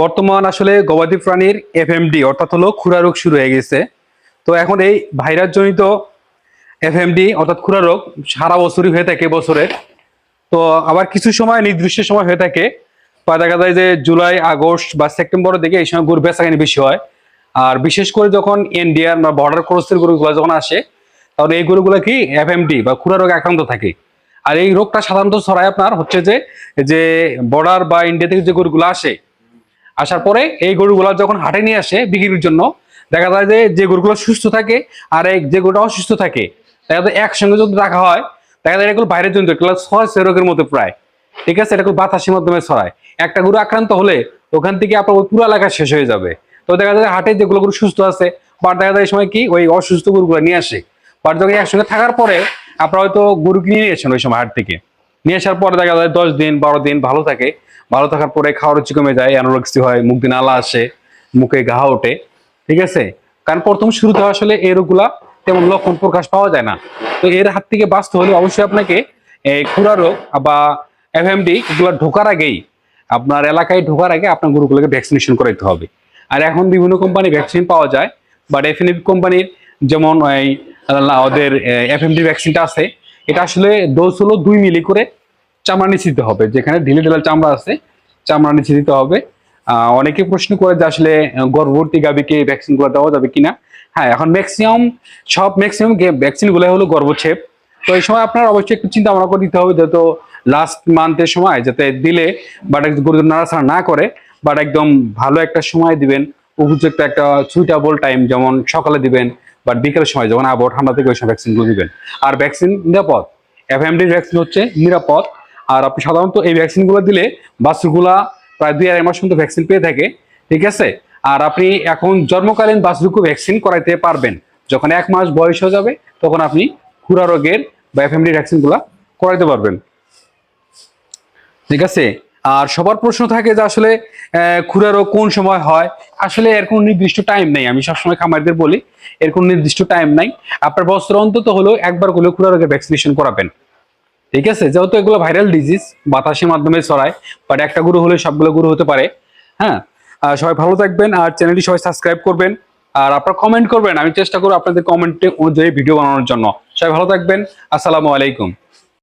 বর্তমান আসলে গবাদি প্রাণীর এফএমডি অর্থাৎ হলো খুরা রোগ শুরু হয়ে গেছে। তো এখন এই ভাইরাস জনিত এফ এফএমডি অর্থাৎ খুরা রোগ, সারা বছরই হয়ে থাকে বছরে তো আবার কিছু সময়, নির্দিষ্ট সময় হয়ে থাকে। বা দেখা যায় যে জুলাই, আগস্ট বা সেপ্টেম্বরের দিকে এই সময় গরু বেচাকেনি বেশি হয়। আর বিশেষ করে যখন ইন্ডিয়ান বা বর্ডার ক্রসের গরুগুলো যখন আসে তখন এই গরুগুলো কি এফএমডি বা খুরা রোগে আক্রান্ত থাকে। আর এই রোগটা সাধারণত ছড়ায় আপনার হচ্ছে যে যে বর্ডার বা ইন্ডিয়া থেকে যে গরুগুলো আসে আসার পরে এই গরুগুলা যখন হাটে নিয়ে আসে বিক্রির জন্য, দেখা যায় যে যে গরুগুলো সুস্থ থাকে আর এক যে গরুটা অসুস্থ থাকে, দেখা যায় একসঙ্গে যদি রাখা হয়, দেখা যায় এগুলো বাইরের জন্য ছয় রোগের মতো প্রায়। ঠিক আছে? এটা বাতাসের মাধ্যমে ছড়ায়। একটা গরু আক্রান্ত হলে ওখান থেকে আপনার পুরো এলাকা শেষ হয়ে যাবে। তো দেখা যায় হাটে যেগুলো গরু সুস্থ আছে, বা দেখা যায় এই সময় কি ওই অসুস্থ গরুগুলো নিয়ে আসে। বা যখন একসঙ্গে থাকার পরে আপনারা হয়তো গরু কিনে নিয়ে আসেন ওই সময় হাট থেকে। নিয়ে আসার পরে দেখা যায় দশ দিন বারো দিন ভালো থাকে। ভালো থাকার পরে খাওয়ার রুচি কমে যায় অ্যানোরক্সি হয় মুখ দিন আলা আসে মুখে ঘা ওঠে ঠিক আছে? কারণ প্রথম শুরুতে আসলে এই রোগগুলা তেমন লক্ষণ প্রকাশ পাওয়া যায় না। তো এর হাত থেকে বাঁচতে হলে অবশ্যই আপনাকে খুরা রোগ বা এফএমডি এগুলো ঢোকার আগেই আপনার এলাকায় ঢোকার আগে আপনার গরুগুলোকে ভ্যাকসিনেশন করাইতে হবে। আর এখন বিভিন্ন কোম্পানি ভ্যাকসিন পাওয়া যায় বাট এফএনএফ কোম্পানির যেমন আহ, ওদের এফএমডি ভ্যাকসিনটা আছে এটা আসলে ডোজ হলো দুই মিলি করে চামড়া নিচে দিতে হবে, যেখানে ঢিলে ঢেলা চামড়া আছে, চামড়া নিচে দিতে হবে। অনেকে প্রশ্ন করে যে আসলে গর্ভবতী ভ্যাকসিনগুলো দেওয়া যাবে কিনা? হ্যাঁ এখন ম্যাক্সিমাম সব ম্যাক্সিমাম ভ্যাকসিনগুলো হলো গর্ভছেপ তো এই সময় আপনার অবশ্যই একটু চিন্তা ভাবনা করে দিতে হবে, যেহেতু লাস্ট মান্থের সময়, যাতে দিলে বাট গরু নাড়াছাড়া না করে বাট একদম ভালো একটা সময় দিবেন, উপযুক্ত একটা সুইটেবল টাইম যেমন সকালে দিবেন বাট বিকেলের সময় যখন আবহাওয়া ঠান্ডা থেকে, ওই সময় ভ্যাকসিনগুলো দিবেন আর ভ্যাকসিন নিরাপদ। এফএমডি ভ্যাকসিন হচ্ছে নিরাপদ। আর আপনি সাধারণত এই ভ্যাকসিনগুলো দিলে বাছুরগুলা প্রায় দুই আড়াই মাস পর্যন্ত ভ্যাকসিন পেয়ে থাকে, ঠিক আছে? আর আপনি এখন জন্মকালীন বাছুরকে ভ্যাকসিন করাইতে পারবেন। যখন এক মাস বয়স হয়ে যাবে, তখন আপনি খুরা রোগের বা এফএমডি ভ্যাকসিনগুলো করাইতে পারবেন। ঠিক আছে? আর সবার প্রশ্ন থাকে যে আসলে খুরা রোগ কোন সময় হয়? আসলে এর কোনো নির্দিষ্ট টাইম নেই। আমি সবসময় খামারদের বলি, এর কোনো নির্দিষ্ট টাইম নাই। আপনার বস্ত্র অন্তত হলেও একবার হলেও খুরা রোগের ভ্যাকসিনেশন করাবেন। ঠিক আছে? যেহেতু এগুলো ভাইরাল ডিজিজ বাতাসের মাধ্যমে ছড়ায় বাট একটা গুরু হলে সবগুলো গুরু হতে পারে। হ্যাঁ? সবাই ভালো থাকবেন আর চ্যানেলটি সবাই সাবস্ক্রাইব করবেন। আর আপনারা কমেন্ট করবেন। আমি চেষ্টা করব আপনাদের কমেন্টে অনুযায়ী ভিডিও বানানোর জন্য। সবাই ভালো থাকবেন। আসসালামু আলাইকুম।